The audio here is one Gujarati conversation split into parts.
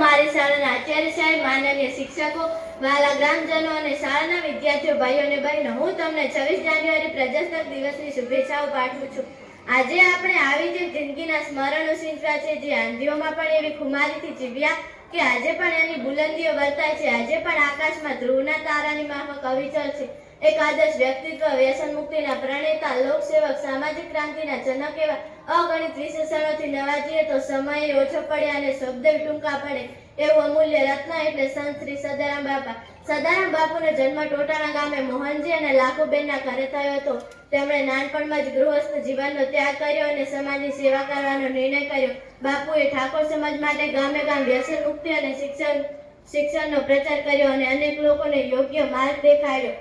મારી શાળાના આચાર્ય સાહેબ, માનનીય શિક્ષકો, વાલા ગ્રામજનો અને શાળાના વિદ્યાર્થીઓ, ભાઈઓ અને બહેનો, હું તમને છવ્વીસ જાન્યુઆરી પ્રજાસત્તાક દિવસની શુભેચ્છાઓ પાઠવું છું. આજે આપણે આવી જે જિંદગીના સ્મરણો સિંચવા છે, જે આંધીઓમાં પણ એવી ખુમારીથી જીવ્યા કે આજે પણ એની બુલંદીઓ વર્તાય છે. આજે પણ આકાશમાં ધ્રુવના તારાની માફક અવિચલ છે. એક આદર્શ વ્યક્તિત્વ વ્યસન મુક્તિના પ્રણેતા લોકસેવક સામાજિક ક્રાંતિના જનક એવા અગણિત વિશેષણોથી નવાજીએ તો સમયે ઓછો પડે અને શબ્દ ટૂંકા પડે એવું અમૂલ્ય રત્ન એટલે સંત શ્રી સદારામ બાપા. સદારામ બાપુનો જન્મ ટોટાણા ગામે મોહનજી અને લાખુબેનના ઘરે થયો હતો. તેમણે નાનપણમાં જ ગૃહસ્થ જીવનનો ત્યાગ કર્યો અને સમાજની સેવા કરવાનો નિર્ણય કર્યો. બાપુએ ઠાકોર સમાજ માટે ગામે ગામ વ્યસન મુક્તિ અને શિક્ષણ શિક્ષણનો પ્રચાર કર્યો અને અનેક લોકોને યોગ્ય માર્ગ દેખાડ્યો.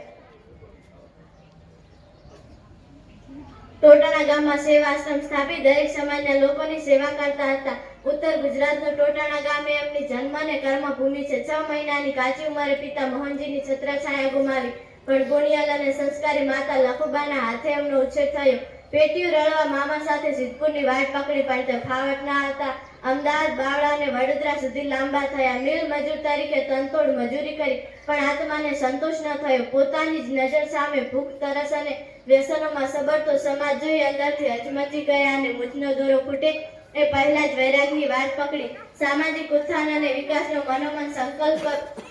ટોટાણા ગામમાં સેવા આશ્રમ સ્થાપી દરેક સમાજના લોકોની સેવા કરતા હતા. ઉત્તર ગુજરાતનું ટોટાણા ગામે એમની જન્મ અને કર્મભૂમિ છે. છ મહિનાની કાચી ઉંમરે પિતા મોહનજીની છત્રછાયા ગુમાવી. પણ ગુણિયલ અને સંસ્કારી માતા લખુબાના હાથે એમનો ઉછેર થયો. પેટીયું રળવા મામા સાથે સિદ્ધપુરની વાટ પકડી પણ તે ફાવટ ના હતા અમદાવાદ, બાવળા અને વડોદરા સુધી લાંબા થયા. મિલ મજૂર તરીકે તનતોડ મજૂરી કરી, પણ આત્માને સંતોષ ન થયો. પોતાની જ નજર સામે ભૂખ, તરસ અને વ્યસનોમાં સબરતો સમાજ જોઈ અંદરથી હચમચી ગયા અને મુજનો દોરો ફૂટે એ પહેલા જ વૈરાગની વાત પકડી. સામાજિક ઉત્થાન અને વિકાસનો મનોમન સંકલ્પ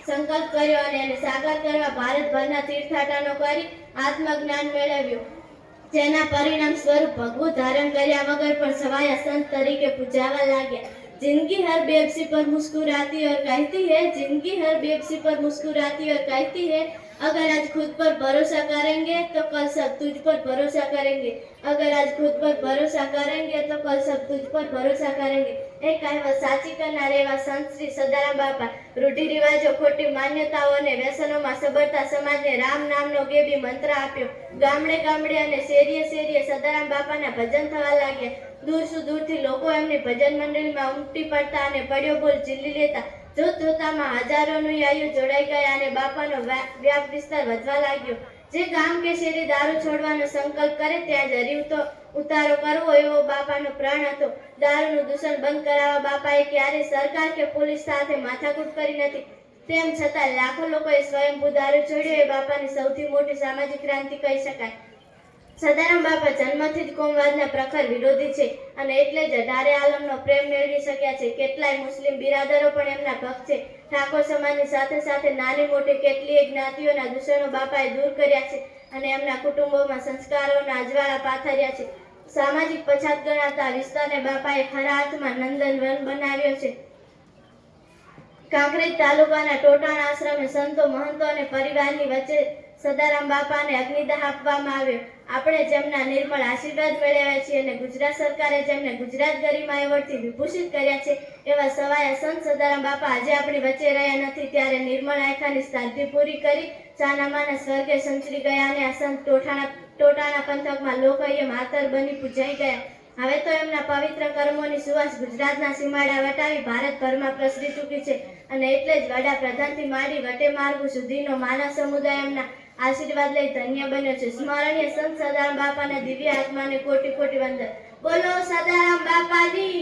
સંકલ્પ કર્યો અને એને સાકાર કરવા ભારતભરના તીર્થાટનો કરી આત્મજ્ઞાન મેળવ્યું. જેના પરિણામ સ્વરૂપ ભગવું ધારણ કર્યા વગર પણ સવાયા સંત તરીકે પૂજાવા લાગ્યા. जिंदगी हर बेबसी पर मुस्कुराती और कहती है जिंदगी हर बेबसी पर मुस्कुराती और कहती है अगर आज खुद पर भरोसा करेंगे तो कल सब तुझ पर भरोसा करेंगे अगर आज खुद पर भरोसा करेंगे तो कल सब तुझ पर भरोसा करेंगे એ કહેવત સાચી કરનાર એવા સંત શ્રી સદારામ બાપા રૂઢિ રિવાજો ખોટી માન્યતાઓ અને વ્યસનોમાં સબરતા સમાજને રામ નામનો ગેબી મંત્ર આપ્યો ગામડે ગામડે અને શેરીએ શેરીએ સદારામ બાપાના ભજન થવા લાગ્યા દૂર સુદૂરથી લોકો એમની ભજન મંડળીમાં ઉમટી પડતા અને પડ્યો બોલ ઝીલી લેતા જોત જોતામાં હજારોનું આયુ જોડાઈ ગયા અને બાપાનો વ્યાપ વિસ્તાર વધવા લાગ્યો. જે ગામ કે શેરી દારૂ છોડવાનો સંકલ્પ કરે ત્યાં જ હરીવતો ઉતારો કરવો એવો બાપાનો પ્રાણ હતો. દારૂનું દૂષણ બંધ કરાવવા બાપાએ ક્યારે સરકાર કે પોલીસ સાથે માથાકૂટ કરી નથી. તેમ છતાં લાખો લોકોએ સ્વયંભૂ દારૂ છોડ્યો એ બાપાની સૌથી મોટી સામાજિક ક્રાંતિ કહી શકાય. સદારામ બાપા જન્મથી જ કોમવાદના પ્રખર વિરોધી છે અને એટલે જ અઢારે આલમનો પ્રેમ મેળવી શક્યા છે. કેટલાય મુસ્લિમ બિરાદરો પણ એમના ભક્ત છે. ઠાકોર સમાજની સાથે સાથે નાની મોટી કેટલીય જ્ઞાતિઓના દૂષણો બાપાએ દૂર કર્યા છે અને એમના કુટુંબોમાં સંસ્કારોના અજવાળા પાથર્યા છે. સામાજિક પછાત ગણાતા વિસ્તારને બાપાએ ખરા અર્થમાં નંદનવન બનાવ્યો છે. કાંકરેજ તાલુકાના ટોટાણ આશ્રમે સંતો મહંતો અને પરિવારની વચ્ચે સદારામ બાપાને અગ્નિદાહ આપવામાં આવ્યો. આપણે જેમના નિર્મળ આશીર્વાદ મેળવ્યા છીએ અને ગુજરાત સરકારે જેમને ગુજરાત ગરિમા એવોર્ડથી વિભૂષિત કર્યા છે, એવા સવાયા સંત સદારામ બાપા આજે આપણી વચ્ચે રહ્યા નથી, ત્યારે નિર્મળ આયખાની શાંતિ પૂરી કરી ચાનામાના સ્વર્ગે સંચરી ગયા અને આ સંત ટોટાણા ટોટાના પંથકમાં લોકોએ માતર બની પૂજાઈ ગયા. હવે તો એમના પવિત્ર કર્મોની સુવાસ ગુજરાતના સીમાડા વટાવી ભારતભરમાં પ્રસરી ચૂકી છે અને એટલે જ વડાપ્રધાનથી માંડી વટે માર્ગુ સુધીનો માનવ સમુદાય એમના આશીર્વાદ લઈ ધન્ય બન્યો છે. સ્મરણીય સંત સદારામ બાપાના દિવ્ય આત્માને કોટી કોટી વંદન. બોલો સદારામ બાપાની